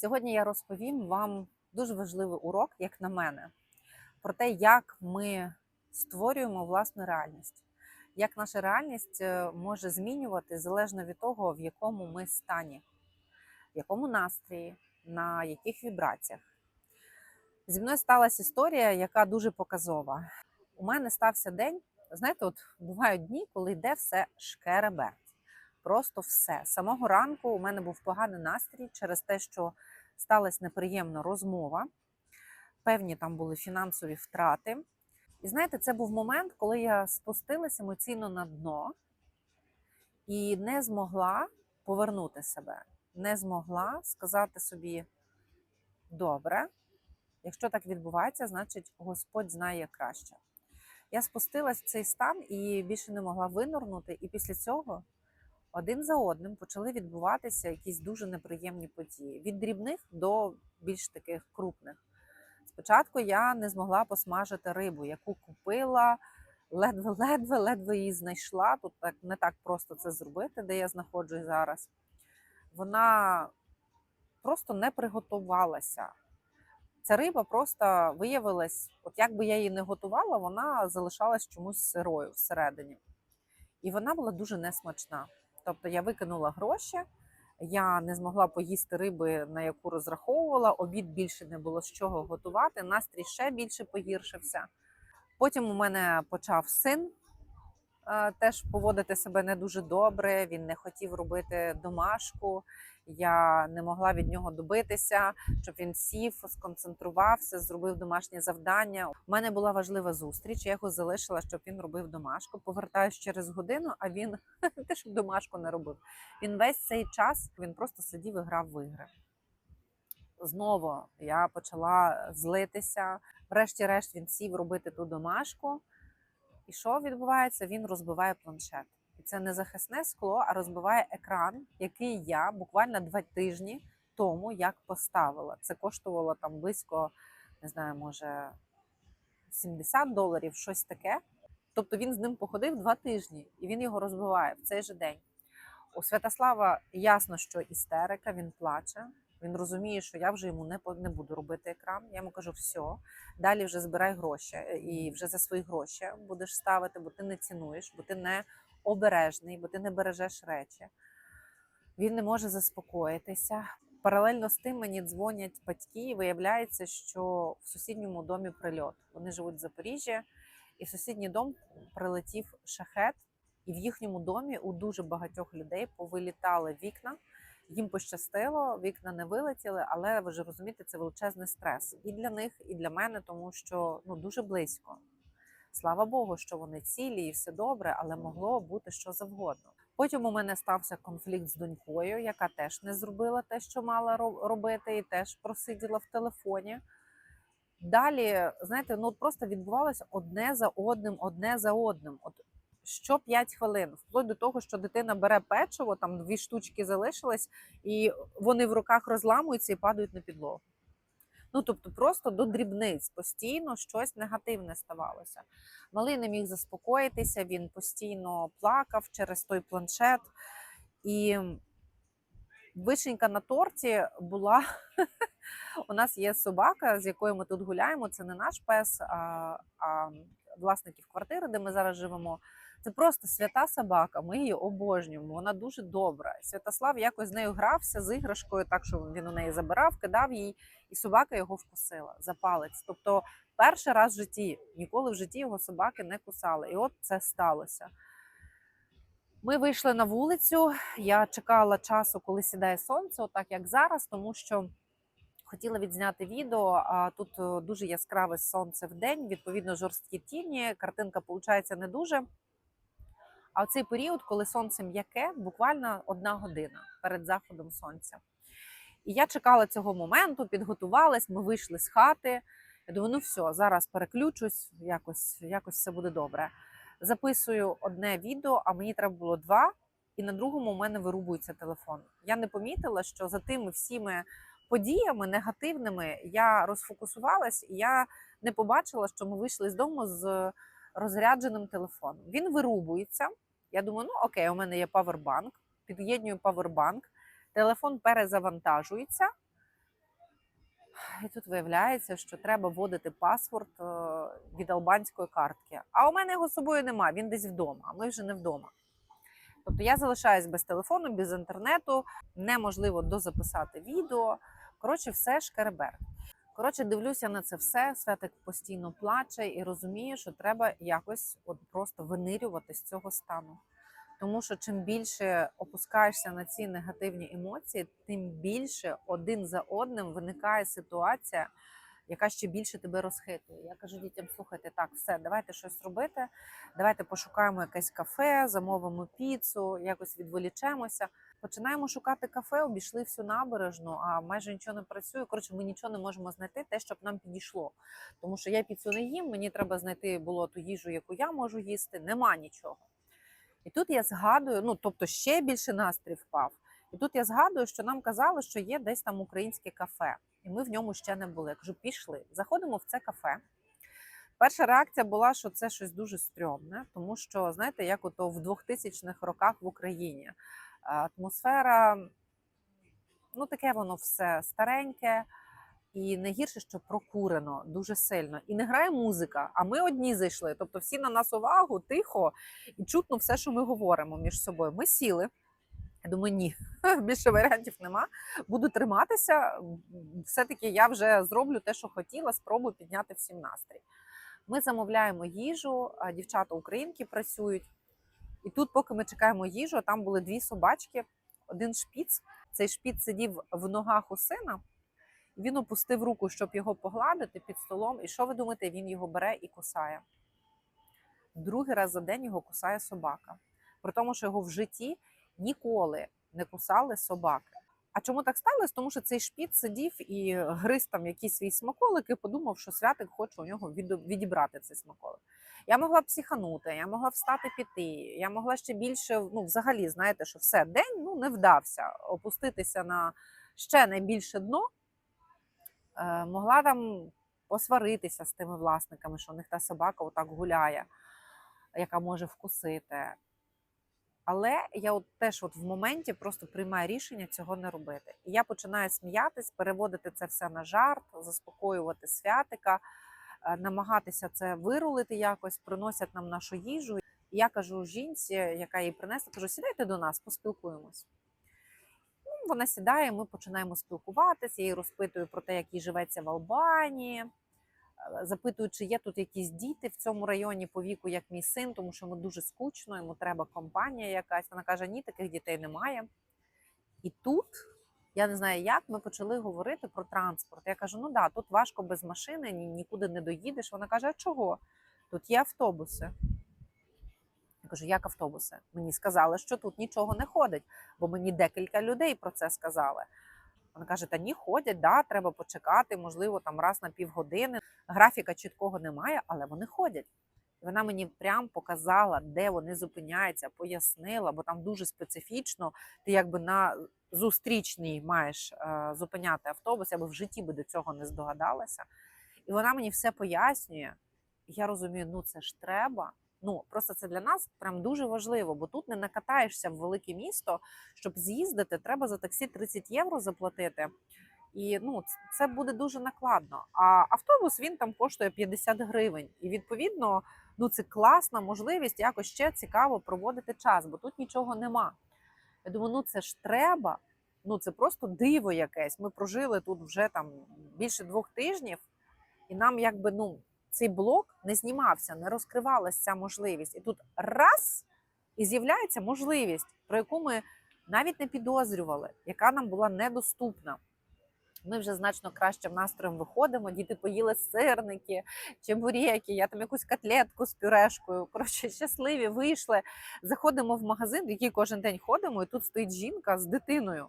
Сьогодні я розповім вам дуже важливий урок, як на мене, про те, як ми створюємо власну реальність, як наша реальність е, може змінювати залежно від того, в якому ми стані, в якому настрої, на яких вібраціях. Зі мною сталася історія, яка дуже показова. У мене стався день. Знаєте, от бувають дні, коли йде все шкереберть. Просто все. З самого ранку у мене був поганий настрій через те, що сталася неприємна розмова. Певні там були фінансові втрати. І знаєте, це був момент, коли я спустилась емоційно на дно і не змогла повернути себе, не змогла сказати собі добре. Якщо так відбувається, значить Господь знає краще. Я спустилась в цей стан і більше не могла винурнути. І після цього один за одним почали відбуватися якісь дуже неприємні події від дрібних до більш таких крупних. Спочатку я не змогла посмажити рибу, яку купила, ледве-ледве, ледве її знайшла. Тут так не так просто це зробити, де я знаходжусь зараз. Вона просто не приготувалася. Ця риба просто виявилась, от як би я її не готувала, вона залишалась чомусь сирою всередині. І вона була дуже несмачна. Тобто я викинула гроші, я не змогла поїсти риби, на яку розраховувала, обід більше не було з чого готувати, настрій ще більше погіршився. Потім у мене почав син теж поводити себе не дуже добре. Він не хотів робити домашку. Я не могла від нього добитися, щоб він сів, сконцентрувався, зробив домашнє завдання. У мене була важлива зустріч. Я його залишила, щоб він робив домашку. Повертаюсь через годину, а він те, щоб домашку не робив. Він весь цей час він просто сидів і грав в ігри. Знову я почала злитися. Врешті-решт він сів робити ту домашку. І що відбувається? Він розбиває планшет. І це не захисне скло, а розбиває екран, який я буквально два тижні тому як поставила. Це коштувало там близько, не знаю, може 70 доларів, щось таке. Тобто він з ним походив два тижні, і він його розбиває в цей же день. У Святослава ясно, що істерика, він плаче. Він розуміє, що я вже йому не не буду робити екран. Я йому кажу, все, далі вже збирай гроші і вже за свої гроші будеш ставити, бо ти не цінуєш, бо ти не обережний, бо ти не бережеш речі. Він не може заспокоїтися. Паралельно з тим мені дзвонять батьки, і виявляється, що в сусідньому домі прильот. Вони живуть в Запоріжжі, і в сусідній дом прилетів шахет, і в їхньому домі у дуже багатьох людей повилітали вікна. Їм пощастило, вікна не вилетіли, але ви ж розумієте, це величезний стрес і для них, і для мене, тому що ну дуже близько. Слава Богу, що вони цілі і все добре, але могло бути що завгодно. Потім у мене стався конфлікт з донькою, яка теж не зробила те, що мала ро- робити, і теж просиділа в телефоні. Далі, знаєте, ну просто відбувалося одне за одним, одне за одним. От що 5 хвилин, вплоть до того, що дитина бере печиво, там дві штучки залишились, і вони в руках розламуються і падають на підлогу. Ну, тобто, просто до дрібниць постійно щось негативне ставалося. Малий не міг заспокоїтися, він постійно плакав через той планшет. І вишенька на торті була. У нас є собака, з якою ми тут гуляємо. Це не наш пес, а, а власників квартири, де ми зараз живемо. Це просто свята собака. Ми її обожнюємо. Вона дуже добра. Святослав якось з нею грався з іграшкою, так що він у неї забирав, кидав їй, і собака його вкусила за палець. Тобто, перший раз в житті ніколи в житті його собаки не кусали. І от це сталося. Ми вийшли на вулицю. Я чекала часу, коли сідає сонце, отак як зараз, тому що хотіла відзняти відео. А тут е, дуже яскраве сонце в день, відповідно, жорсткі тіні. Картинка виходить не дуже. А цей період, коли сонце м'яке, буквально одна година перед заходом сонця. І я чекала цього моменту, підготувалась, ми вийшли з хати. Я думаю, ну все, зараз переключусь, якось, якось все буде добре. Записую одне відео, а мені треба було два, і на другому у мене вирубується телефон. Я не помітила, що за тими всіми подіями негативними я розфокусувалась, і я не побачила, що ми вийшли з дому з розрядженим телефоном. Він вирубується. Я думаю, ну окей, у мене є павербанк, під'єднюю павербанк, телефон перезавантажується, І тут виявляється, що треба вводити паспорт е, від албанської картки. А у мене його з собою немає, він десь вдома, а ми вже не вдома. Тобто я залишаюсь без телефону, без інтернету, неможливо дозаписати відео. Коротше, все шкеребер. Коротше, дивлюся на це все. Святик постійно плаче і розуміє, що треба якось от просто винирювати з цього стану. Тому що чим більше опускаєшся на ці негативні емоції, тим більше один за одним виникає ситуація, яка ще більше тебе розхитує. Я кажу дітям: слухайте, так, все, давайте щось робити. Давайте пошукаємо якесь кафе, замовимо піцу, якось відволічемося. Починаємо шукати кафе, обійшли всю набережну, а майже нічого не працює. Коротше, ми нічого не можемо знайти, те, щоб нам підійшло. Тому що я піцу не їм, мені треба знайти було ту їжу, яку я можу їсти. Нема нічого. І тут я згадую, ну тобто ще більше настрій впав. І тут я згадую, що нам казали, що є десь там українське кафе, і ми в ньому ще не були. Я кажу, пішли. Заходимо в це кафе. Перша реакція була, що це щось дуже стрьомне, тому що, знаєте, як ото в 2000-х роках в Україні атмосфера, ну таке воно все стареньке. І не гірше, що прокурено дуже сильно. І не грає музика, а ми одні зайшли. Тобто всі на нас увагу, тихо, і чутно все, що ми говоримо між собою. Ми сіли. Я думаю, ні, більше варіантів нема. Буду триматися. Все-таки я вже зроблю те, що хотіла, спробую підняти всім настрій. Ми замовляємо їжу, дівчата українки працюють. І тут, поки ми чекаємо їжу, там були дві собачки, один шпіц. Цей шпіц сидів в ногах у сина. Він опустив руку, щоб його погладити під столом. І що ви думаєте, він його бере і кусає. Другий раз за день його кусає собака. При тому, що його в житті ніколи не кусали собаки. А чому так сталося? Тому що цей шпіц сидів і гриз там якісь свій смаколик і подумав, що святик хоче у нього відібрати цей смаколик. Я могла психанути, я могла встати піти, я могла ще більше, ну, взагалі, знаєте, що все, день ну, не вдався опуститися на ще найбільше дно. Е, могла там посваритися з тими власниками, що у них та собака отак гуляє, яка може вкусити. Але я от теж от в моменті просто приймаю рішення цього не робити. І я починаю сміятись, переводити це все на жарт, заспокоювати святика, е, намагатися це вирулити якось, приносять нам нашу їжу. І я кажу жінці, яка її принесла, кажу, сідайте до нас, поспілкуємось. Ну, вона сідає, ми починаємо спілкуватися, я їй розпитую про те, як їй живеться в Албанії. Е, Запитую, чи є тут якісь діти в цьому районі по віку, як мій син, тому що йому дуже скучно, йому треба компанія якась. Вона каже: ні, таких дітей немає. І тут я не знаю, як ми почали говорити про транспорт. Я кажу: ну да, тут важко без машини, ні- нікуди не доїдеш. Вона каже: а чого? Тут є автобуси. Я кажу, як автобуси? Мені сказали, що тут нічого не ходить, бо мені декілька людей про це сказали. Вона каже: та ні, ходять, да, треба почекати, можливо, там раз на півгодини. Графіка чіткого немає, але вони ходять. Вона мені прям показала, де вони зупиняються, пояснила, бо там дуже специфічно. Ти якби на зустрічній маєш е, зупиняти автобус, я би в житті би до цього не здогадалася. І вона мені все пояснює. Я розумію, ну це ж треба. Ну просто це для нас прям дуже важливо, бо тут не накатаєшся в велике місто. Щоб з'їздити, треба за таксі 30 євро заплатити. І ну це буде дуже накладно. А автобус він там коштує 50 гривень. І відповідно, ну це класна можливість якось ще цікаво проводити час, бо тут нічого нема. Я думаю, ну це ж треба. Ну це просто диво якесь. Ми прожили тут вже там більше двох тижнів, і нам якби ну цей блок не знімався, не розкривалася ця можливість. І тут раз і з'являється можливість, про яку ми навіть не підозрювали, яка нам була недоступна. Ми вже значно кращим настроєм виходимо. Діти поїли сирники, чебурєки, я там якусь котлетку з пюрешкою. Коротше, щасливі вийшли. Заходимо в магазин, в який кожен день ходимо, і тут стоїть жінка з дитиною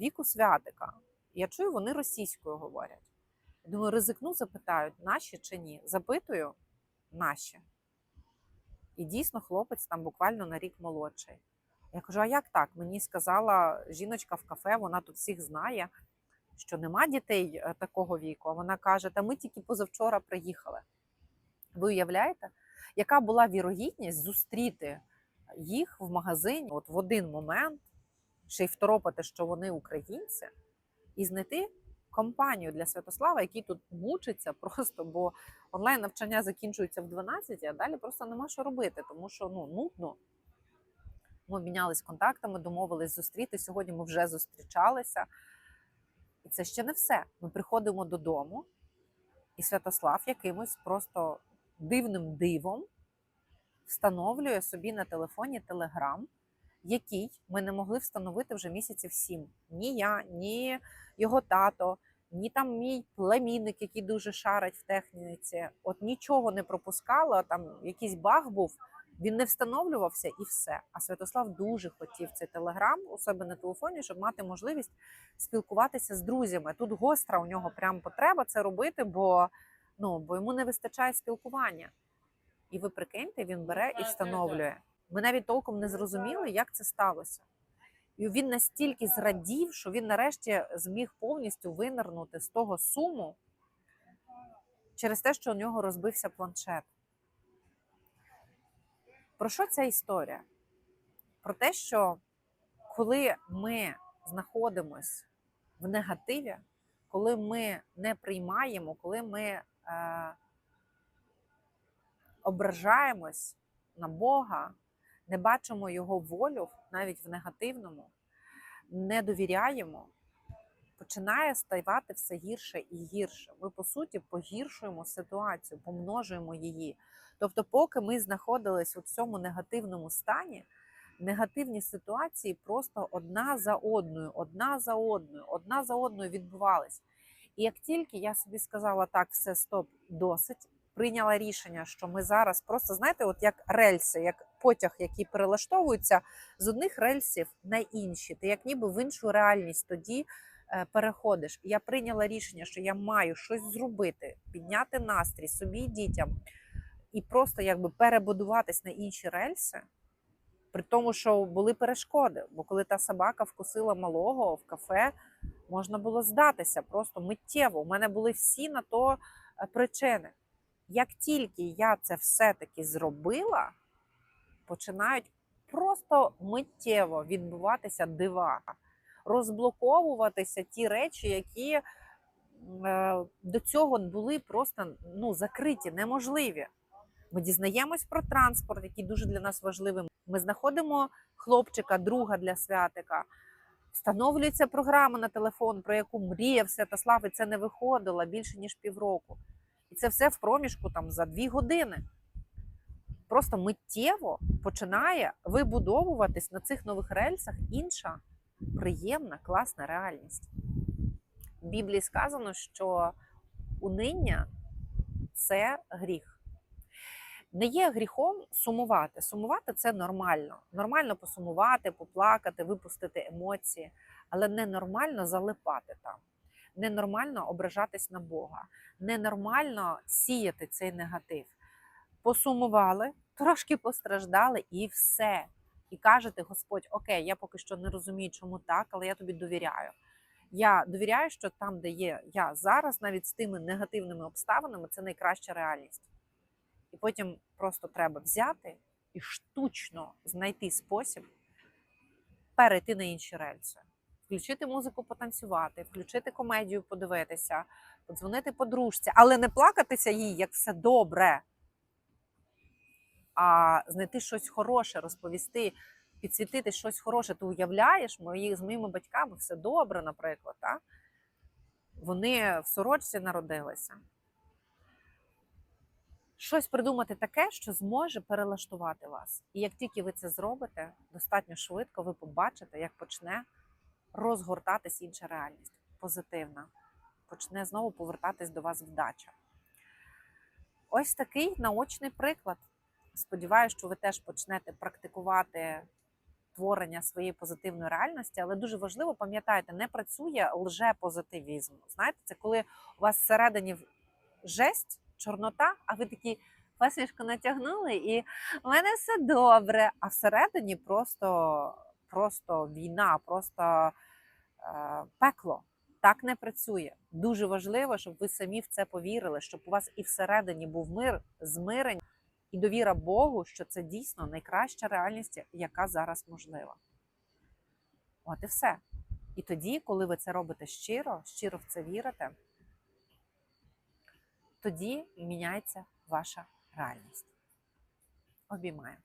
віку святика. Я чую, вони російською говорять. Думаю, ризикну, запитають, наші чи ні. Запитую, наші. І дійсно хлопець там буквально на рік молодший. Я кажу: а як так? Мені сказала жіночка в кафе, вона тут всіх знає, що нема дітей е, такого віку. А вона каже: Та ми тільки позавчора приїхали. Ви уявляєте, яка була вірогідність зустріти їх в магазині от в один момент, ще й второпати, що вони українці, і знайти компанію для Святослава, який тут мучиться просто, бо онлайн навчання закінчується в 12, а далі просто нема що робити, тому що ну нудно. Ми обмінялись контактами, домовились зустріти. Сьогодні ми вже зустрічалися. І це ще не все. Ми приходимо додому, і Святослав якимось просто дивним дивом встановлює собі на телефоні Телеграм, який ми не могли встановити вже місяців сім. Ні я, ні його тато, ні там мій племінник, який дуже шарить в техніці. От нічого не пропускало, там якийсь баг був. Він не встановлювався і все. А Святослав дуже хотів цей телеграм у себе на телефоні, щоб мати можливість спілкуватися з друзями. Тут гостра у нього прям потреба це робити, бо, ну, бо йому не вистачає спілкування. І ви прикиньте, він бере і встановлює. Ми навіть толком не зрозуміли, як це сталося. І він настільки зрадів, що він нарешті зміг повністю винирнути з того суму через те, що у нього розбився планшет. Про що ця історія? Про те, що коли ми знаходимось в негативі, коли ми не приймаємо, коли ми е, ображаємось на Бога, не бачимо Його волю навіть в негативному, не довіряємо, починає ставати все гірше і гірше. Ми, по суті, погіршуємо ситуацію, помножуємо її. Тобто, поки ми знаходились у цьому негативному стані, негативні ситуації просто одна за одною, одна за одною, одна за одною відбувались. І як тільки я собі сказала, так, все, стоп, досить, прийняла рішення, що ми зараз просто знаєте, от як рельси, як потяг, який перелаштовується з одних рельсів на інші, ти як ніби в іншу реальність тоді е, переходиш. Я прийняла рішення, що я маю щось зробити, підняти настрій собі і дітям і просто якби перебудуватись на інші рельси. При тому, що були перешкоди, бо коли та собака вкусила малого в кафе, можна було здатися просто миттєво. У мене були всі на то е, причини. Як тільки я це все-таки зробила, починають просто миттєво відбуватися дива, розблоковуватися ті речі, які е, до цього були просто ну, закриті, неможливі. Ми дізнаємось про транспорт, який дуже для нас важливий. Ми знаходимо хлопчика, друга для святика. Встановлюється програма на телефон, про яку мріяв Святослав, і це не виходило більше ніж півроку. І це все в проміжку там за дві години. Просто миттєво починає вибудовуватись на цих нових рельсах інша приємна, класна реальність. В Біблії сказано, що униння це гріх. Не є гріхом сумувати. Сумувати це нормально. Нормально посумувати, поплакати, випустити емоції, але ненормально залипати там. Ненормально ображатись на Бога, ненормально сіяти цей негатив. Посумували, трошки постраждали і все. І кажете, Господь, окей, я поки що не розумію, чому так, але я тобі довіряю. Я довіряю, що там, де є я зараз, навіть з тими негативними обставинами, це найкраща реальність. І потім просто треба взяти і штучно знайти спосіб перейти на інші рельси. Включити музику, потанцювати, включити комедію, подивитися, подзвонити подружці, але не плакатися їй, як все добре, а знайти щось хороше, розповісти, підсвітити щось хороше. Ти уявляєш, мої, з моїми батьками все добре, наприклад. Так? Вони в сорочці народилися щось придумати таке, що зможе перелаштувати вас. І як тільки ви це зробите, достатньо швидко ви побачите, як почне розгортатись інша реальність, позитивна, почне знову повертатись до вас вдача. Ось такий наочний приклад. Сподіваюся, що ви теж почнете практикувати творення своєї позитивної реальності, але дуже важливо пам'ятайте, не працює лже-позитивізм. Знаєте, це коли у вас всередині жесть, чорнота, а ви такі пасічку натягнули, і в мене все добре. А всередині просто, просто війна, просто е, пекло. Так не працює. Дуже важливо, щоб ви самі в це повірили, щоб у вас і всередині був мир, змирення і довіра Богу, що це дійсно найкраща реальність, яка зараз можлива. От і все. І тоді, коли ви це робите щиро, щиро в це вірите, тоді міняється ваша реальність. Обіймаю.